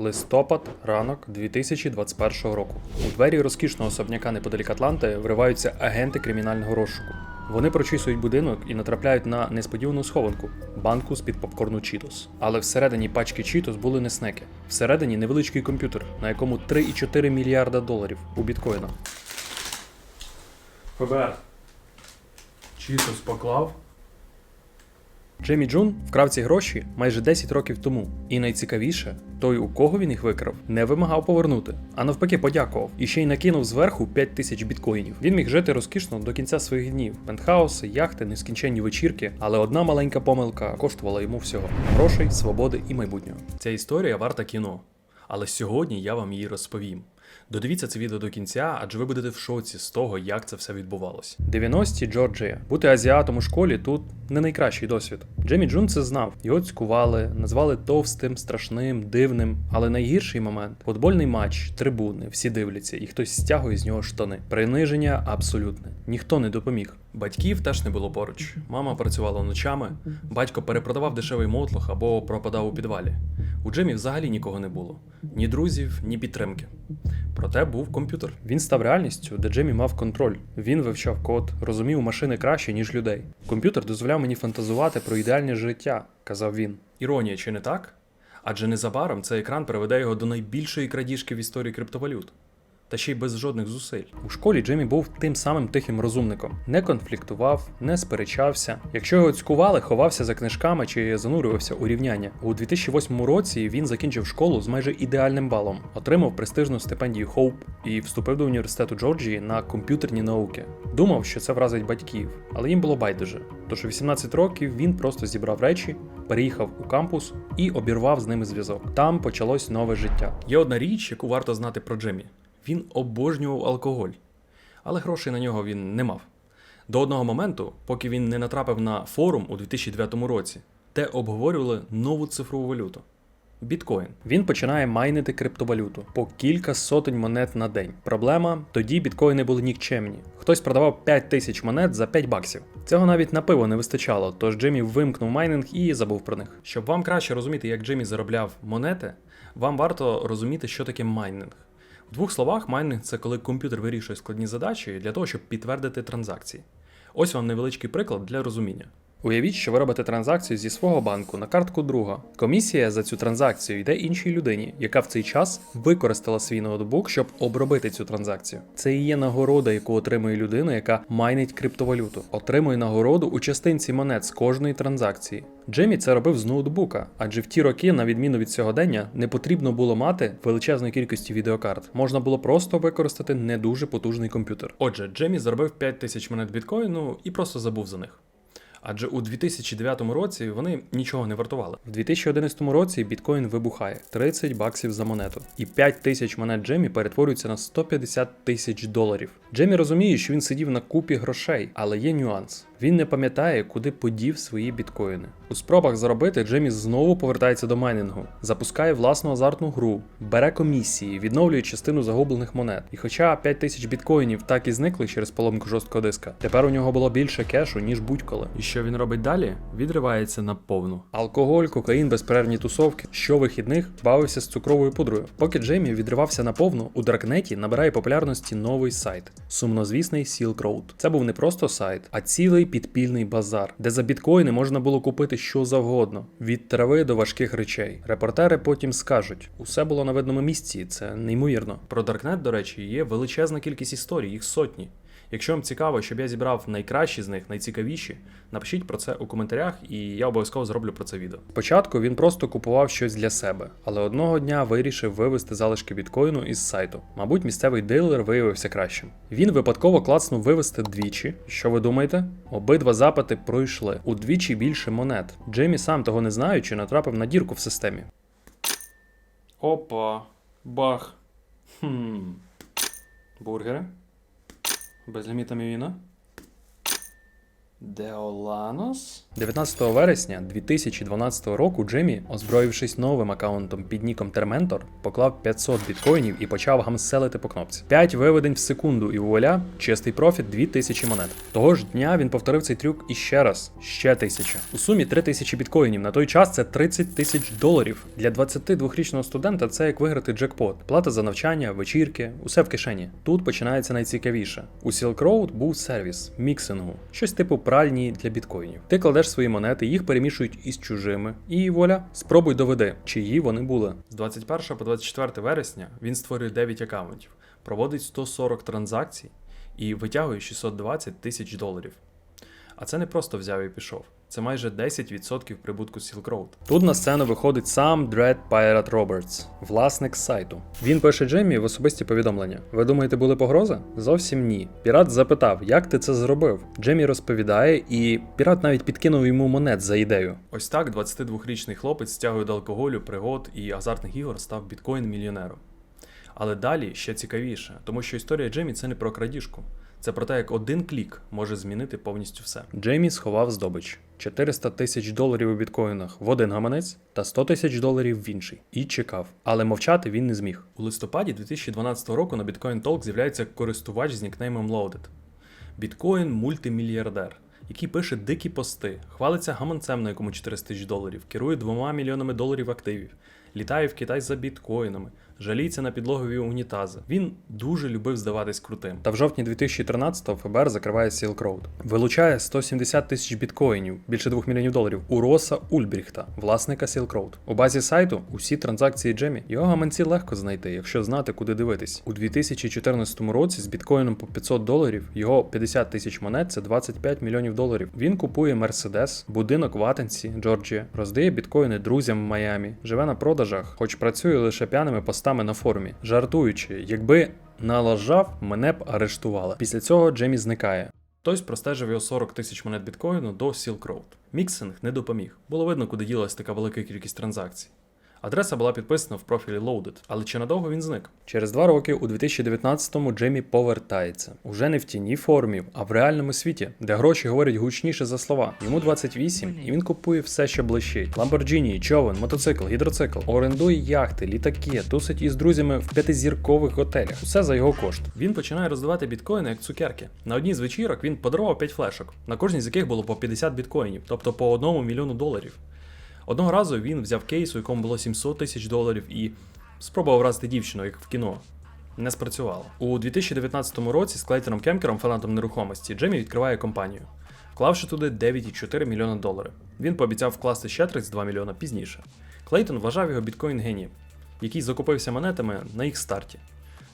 Листопад, ранок 2021 року. У двері розкішного особняка неподалік Атланти вриваються агенти кримінального розшуку. Вони прочісують будинок і натрапляють на несподівану схованку банку з-під попкорну Cheetos. Але всередині пачки Cheetos були не снеки. Всередині невеличкий комп'ютер, на якому 3,4 мільярда доларів у біткоїнах. ФБР. Cheetos поклав. Джеймі Джун вкрав ці гроші майже 10 років тому. І найцікавіше, той, у кого він їх викрав, не вимагав повернути, а навпаки подякував і ще й накинув зверху 5 тисяч біткоїнів. Він міг жити розкішно до кінця своїх днів. Пентхауси, яхти, нескінченні вечірки, але одна маленька помилка коштувала йому всього грошей, свободи і майбутнього. Ця історія варта кіно. Але сьогодні я вам її розповім. Додивіться це відео до кінця, адже ви будете в шоці з того, як це все відбувалося. 90-ті Джорджія. Бути азіатом у школі тут не найкращий досвід. Джемі Джун це знав. Його цькували, назвали товстим, страшним, дивним. Але найгірший момент футбольний матч, трибуни, всі дивляться, і хтось стягує з нього штани. Приниження абсолютне. Ніхто не допоміг. Батьків теж не було поруч. Мама працювала ночами, батько перепродавав дешевий мотлох або пропадав у підвалі. У Джемі взагалі нікого не було: ні друзів, ні підтримки. Проте був комп'ютер. Він став реальністю, де Джемі мав контроль. Він вивчав код, розумів машини краще, ніж людей. Комп'ютер дозволяв мені фантазувати про ідеальне життя, казав він. Іронія, чи не так? Адже незабаром цей екран приведе його до найбільшої крадіжки в історії криптовалют. Та ще й без жодних зусиль. У школі Джемі був тим самим тихим розумником, не конфліктував, не сперечався. Якщо його цькували, ховався за книжками чи занурювався у рівняння. У 2008 році він закінчив школу з майже ідеальним балом, отримав престижну стипендію Хоуп і вступив до університету Джорджії на комп'ютерні науки. Думав, що це вразить батьків, але їм було байдуже. Тож у 18 років він просто зібрав речі, переїхав у кампус і обірвав з ними зв'язок. Там почалось нове життя. Є одна річ, яку варто знати про Джемі. Він обожнював алкоголь, але грошей на нього він не мав. До одного моменту, поки він не натрапив на форум у 2009 році, де обговорювали нову цифрову валюту біткоін. Він починає майнити криптовалюту по кілька сотень монет на день. Проблема тоді біткоїни були нікчемні. Хтось продавав 5 тисяч монет за 5 баксів. Цього навіть на пиво не вистачало, тож Джиммі вимкнув майнинг і забув про них. Щоб вам краще розуміти, як Джиммі заробляв монети, вам варто розуміти, що таке майнинг. В двох словах, майнинг це коли комп'ютер вирішує складні задачі для того, щоб підтвердити транзакції. Ось вам невеличкий приклад для розуміння. Уявіть, що ви робите транзакцію зі свого банку на картку друга. Комісія за цю транзакцію йде іншій людині, яка в цей час використала свій ноутбук, щоб обробити цю транзакцію. Це і є нагорода, яку отримує людина, яка майнить криптовалюту. Отримує нагороду у частинці монет з кожної транзакції. Джемі це робив з ноутбука, адже в ті роки, на відміну від сьогодення, не потрібно було мати величезної кількості відеокарт. Можна було просто використати не дуже потужний комп'ютер. Отже, Джемі заробив 5 тисяч монет біткоїну і просто забув за них. Адже у 2009 році вони нічого не вартували. В 2011 році біткоін вибухає 30 баксів за монету, і 5 тисяч монет Джемі перетворюються на 150 тисяч доларів. Джемі розуміє, що він сидів на купі грошей, але є нюанс. Він не пам'ятає, куди подів свої біткоїни. У спробах заробити Джемі знову повертається до майнінгу, запускає власну азартну гру, бере комісії, відновлює частину загублених монет. І хоча 5 тисяч біткоїнів так і зникли через поломку жорсткого диска, тепер у нього було більше кешу, ніж будь-коли. І що він робить далі? Відривається на повну. Алкоголь, кокаїн, безперервні тусовки. Щовихідних бавився з цукровою пудрою. Поки Джеймі відривався на повну, у Даркнеті набирає популярності новий сайт сумнозвісний Silk Road. Це був не просто сайт, а цілий підпільний базар, де за біткоїни можна було купити що завгодно, від трави до важких речей. Репортери потім скажуть, усе було на видному місці, це неймовірно. Про Даркнет, до речі, є величезна кількість історій, їх сотні. Якщо вам цікаво, щоб я зібрав найкращі з них, найцікавіші, напишіть про це у коментарях, і я обов'язково зроблю про це відео. Спочатку він просто купував щось для себе, але одного дня вирішив вивести залишки біткоїну із сайту. Мабуть, місцевий дилер виявився кращим. Він випадково клацнув вивести двічі. Що ви думаєте? Обидва запити пройшли удвічі більше монет. Джеймі сам того не знаючи, натрапив на дірку в системі. Опа, бах. Хм. Бургери. Безлімітна віна. Деоланос? 19 вересня 2012 року Джиммі, озброївшись новим аккаунтом під ніком Терментор, поклав 500 біткоїнів і почав гамселити по кнопці. 5 виведень в секунду і вуаля, чистий профіт 2000 монет. Того ж дня він повторив цей трюк іще раз, ще тисяча. У сумі 3000 біткоїнів. На той час це 30 тисяч доларів. Для 22-річного студента це як виграти джекпот. Плата за навчання, вечірки, усе в кишені. Тут починається найцікавіше. У Silk Road був сервіс міксингу, щось типу пральні для біткоїнів. Ти кладеш свої монети, їх перемішують із чужими, і воля, спробуй доведи, чиї вони були. З 21 по 24 вересня він створює 9 аккаунтів, проводить 140 транзакцій і витягує 620 тисяч доларів. А це не просто взяв і пішов. Це майже 10% прибутку Silk Road. Тут на сцену виходить сам Dread Pirate Roberts, власник сайту. Він пише Джеммі в особисті повідомлення. Ви думаєте, були погрози? Зовсім ні. Пірат запитав, як ти це зробив. Джеммі розповідає, і пірат навіть підкинув йому монет за ідею. Ось так 22-річний хлопець стягує до алкоголю, пригод і азартних ігор став біткоін-мільйонером. Але далі ще цікавіше, тому що історія Джеймі це не про крадіжку. Це про те, як один клік може змінити повністю все. Джеймі сховав здобич 400 тисяч доларів у біткоїнах в один гаманець та 100 тисяч доларів в інший. І чекав. Але мовчати він не зміг. У листопаді 2012 року на Bitcoin Talk з'являється користувач з нікнеймом Loaded. Біткоін мультимільярдер, який пише дикі пости, хвалиться гаманцем, на якому 400 тисяч доларів, керує двома мільйонами доларів активів, літає в Китай за біткоїнами, жаліється на підлогові унітази. Він дуже любив здаватись крутим. Та в жовтні 2013-го ФБР закриває Silk Road. Вилучає 170 тисяч біткоїнів, більше 2 мільйонів доларів, у Роса Ульбріхта, власника Silk Road. У базі сайту усі транзакції Джемі. Його гаманці легко знайти, якщо знати, куди дивитись. У 2014 році з біткоїном по 500 доларів його 50 тисяч монет це 25 мільйонів доларів. Він купує Мерседес, будинок в Атенсі, Джорджія, роздає біткоїни друзям в Майамі, живе на продажах, хоч працює лише п'яними постами на форумі, жартуючи, якби налажав, мене б арештували. Після цього Джемі зникає. Хтось простежив його 40 тисяч монет біткоїну до Silk Road. Міксинг не допоміг. Було видно, куди ділась така велика кількість транзакцій. Адреса була підписана в профілі Loaded, але чи надовго він зник? Через два роки у 2019-му Джеймі повертається. Уже не в тіні форумів, а в реальному світі, де гроші говорять гучніше за слова. Йому 28, і він купує все, що блищить: Ламборджіні, човен, мотоцикл, гідроцикл, орендує яхти, літаки, тусить із друзями в п'ятизіркових готелях. Усе за його кошт. Він починає роздавати біткоїни як цукерки. На одній з вечірок він подарував 5 флешок, на кожній з яких було по 50 біткоїнів, тобто по одному мільйону доларів. Одного разу він взяв кейс, у якому було 700 тисяч доларів, і спробував вразити дівчину, як в кіно. Не спрацювало. У 2019 році з Клейтером Кемкером, фанатом нерухомості, Джемі відкриває компанію, вклавши туди 9,4 мільйона доларів. Він пообіцяв вкласти ще 32 мільйона пізніше. Клейтон вважав його біткоін генієм, який закупився монетами на їх старті.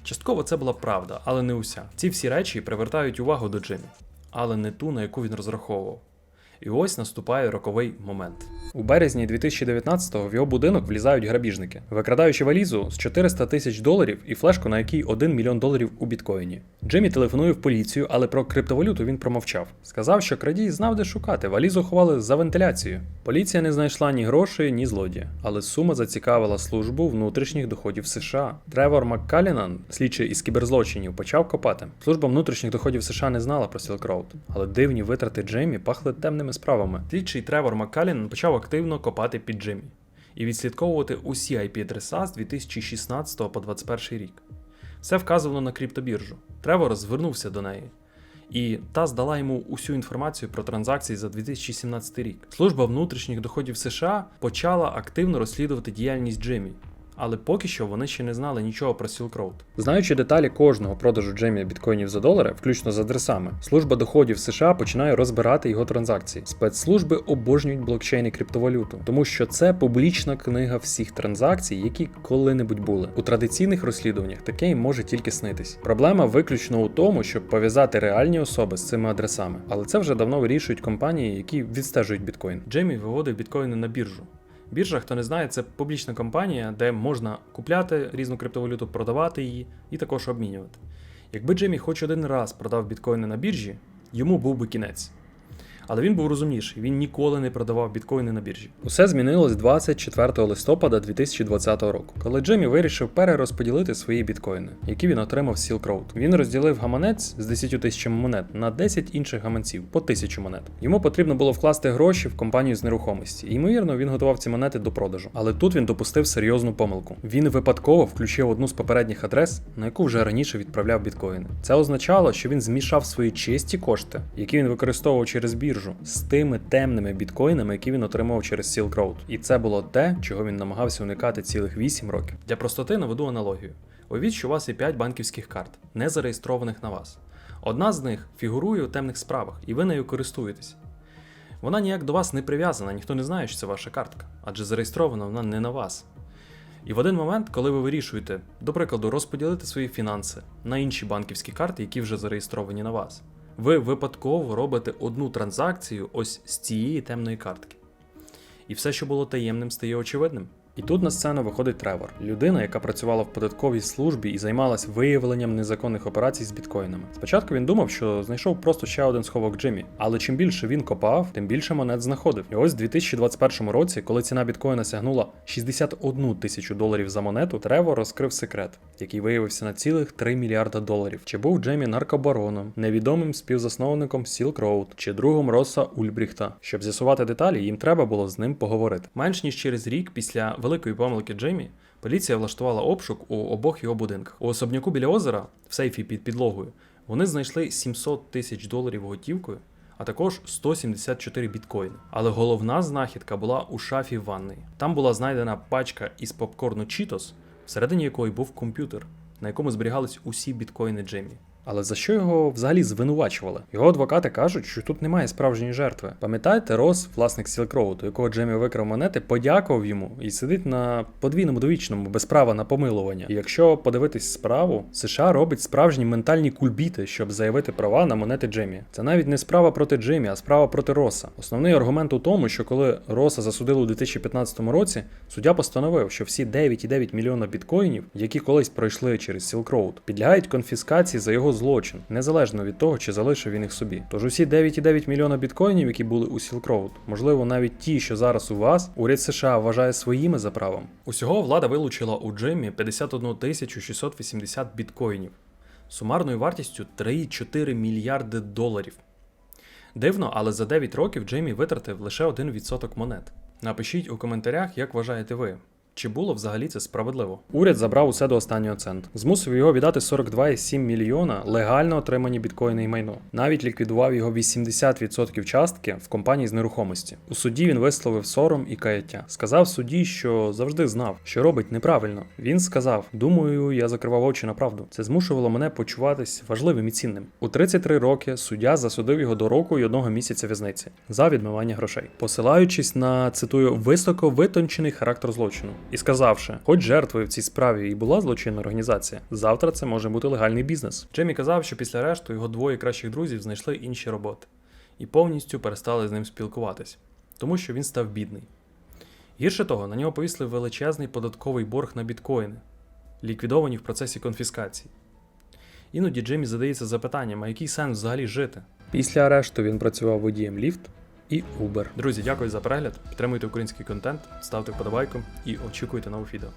Частково це була правда, але не уся. Ці всі речі привертають увагу до Джимі, але не ту, на яку він розраховував. І ось наступає роковий момент. У березні 2019-го в його будинок влізають грабіжники, викрадаючи валізу з 400 тисяч доларів і флешку, на якій 1 мільйон доларів у біткоїні. Джиммі телефонує в поліцію, але про криптовалюту він промовчав. Сказав, що крадій знав, де шукати. Валізу ховали за вентиляцією. Поліція не знайшла ні грошей, ні злодія. Але сума зацікавила службу внутрішніх доходів США. Тревор Маккалінан, слідчий із кіберзлочинів, почав копати. Служба внутрішніх доходів США не знала про Silk Road, але дивні витрати Джеймі пахли темними справами. Слідчий Тревор Маккалінан почав активно копати під Джиммі і відслідковувати усі IP-адреса з 2016 по 2021 рік. Все вказувало на криптобіржу. Тревор звернувся до неї. І та здала йому усю інформацію про транзакції за 2017 рік. Служба внутрішніх доходів США почала активно розслідувати діяльність Джиммі, але поки що вони ще не знали нічого про Silk Road. Знаючи деталі кожного продажу Джемі біткоїнів за долари, включно з адресами, служба доходів США починає розбирати його транзакції. Спецслужби обожнюють блокчейн і криптовалюту, тому що це публічна книга всіх транзакцій, які коли-небудь були. У традиційних розслідуваннях таке їм може тільки снитись. Проблема виключно у тому, щоб пов'язати реальні особи з цими адресами, але це вже давно вирішують компанії, які відстежують біткоін. Джеймі виводив біткоїни на біржу. Біржа, хто не знає, це публічна компанія, де можна купляти різну криптовалюту, продавати її і також обмінювати. Якби Джеймі хоч один раз продав біткоїни на біржі, йому був би кінець. Але він був розумніший, він ніколи не продавав біткоїни на біржі. Усе змінилось 24 листопада 2020 року, коли Джемі вирішив перерозподілити свої біткоїни, які він отримав з Silk Road. Він розділив гаманець з 10 тисячами монет на 10 інших гаманців по 1000 монет. Йому потрібно було вкласти гроші в компанію з нерухомості. Ймовірно, він готував ці монети до продажу. Але тут він допустив серйозну помилку. Він випадково включив одну з попередніх адрес, на яку вже раніше відправляв біткоїни. Це означало, що він змішав свої чисті кошти, які він використовував через біржу, з тими темними біткоїнами, які він отримав через Silk Road. І це було те, чого він намагався уникати цілих 8 років. Для простоти наведу аналогію. Уявіть, що у вас є 5 банківських карт, не зареєстрованих на вас. Одна з них фігурує у темних справах, і ви нею користуєтесь. Вона ніяк до вас не прив'язана, ніхто не знає, що це ваша картка, адже зареєстрована вона не на вас. І в один момент, коли ви вирішуєте, до прикладу, розподілити свої фінанси на інші банківські карти, які вже зареєстровані на вас, ви випадково робите одну транзакцію ось з цієї темної картки. І все, що було таємним, стає очевидним. І тут на сцену виходить Тревор, людина, яка працювала в податковій службі і займалась виявленням незаконних операцій з біткоїнами. Спочатку він думав, що знайшов просто ще один сховок Джиммі, але чим більше він копав, тим більше монет знаходив. І ось у 2021 році, коли ціна біткоїна сягнула 61 тисячу доларів за монету, Тревор розкрив секрет, який виявився на цілих 3 мільярда доларів. Чи був Джемі наркобароном, невідомим співзасновником Silk Road чи другом Роса Ульбріхта? Щоб з'ясувати деталі, їм треба було з ним поговорити. Менш ніж через рік після великої помилки Джеймі, поліція влаштувала обшук у обох його будинках. У особняку біля озера, в сейфі під підлогою, вони знайшли 700 тисяч доларів готівкою, а також 174 біткоїни. Але головна знахідка була у шафі ванної. Там була знайдена пачка із попкорну Cheetos, всередині якої був комп'ютер, на якому зберігались усі біткоїни Джеймі. Але за що його взагалі звинувачували? Його адвокати кажуть, що тут немає справжньої жертви. Пам'ятаєте, Рос, власник Silk Road, у якого Джемі викрав монети, подякував йому і сидить на подвійному довічному без права на помилування. І якщо подивитись справу, США робить справжні ментальні кульбіти, щоб заявити права на монети Джемі. Це навіть не справа проти Джемі, а справа проти Роса. Основний аргумент у тому, що коли Роса засудили у 2015 році, суддя постановив, що всі 9,9 мільйона біткоїнів, які колись пройшли через Road, підлягають конфіскації за його злочин, незалежно від того, чи залишив він їх собі. Тож усі 9,9 мільйона біткоїнів, які були у Silk Road, можливо, навіть ті, що зараз у вас, уряд США вважає своїми за правом. Усього влада вилучила у Джиммі 51 680 біткоїнів сумарною вартістю 3,4 мільярди доларів. Дивно, але за 9 років Джеймі витратив лише 1% монет. Напишіть у коментарях, як вважаєте ви. Чи було взагалі це справедливо? Уряд забрав усе до останнього центу. Змусив його віддати 42,7 мільйона легально отримані біткоїни і майно. Навіть ліквідував його 80% частки в компанії з нерухомості. У суді він висловив сором і каяття. Сказав судді, що завжди знав, що робить неправильно. Він сказав: Думаю, я закривав очі на правду. Це змушувало мене почуватись важливим і цінним. У 33 роки суддя засудив його до року і одного місяця в'язниці за відмивання грошей, посилаючись на цитую високо витончений характер злочину і сказавши, хоч жертвою в цій справі і була злочинна організація, завтра це може бути легальний бізнес. Джемі казав, що після арешту його двоє кращих друзів знайшли інші роботи і повністю перестали з ним спілкуватись, тому що він став бідний. Гірше того, на нього повісли величезний податковий борг на біткоїни, ліквідовані в процесі конфіскації. Іноді Джемі задається запитанням, а який сенс взагалі жити? Після арешту він працював водієм ліфт і Uber. Друзі, дякую за перегляд. Підтримуйте український контент, ставте вподобайку і очікуйте нових відео.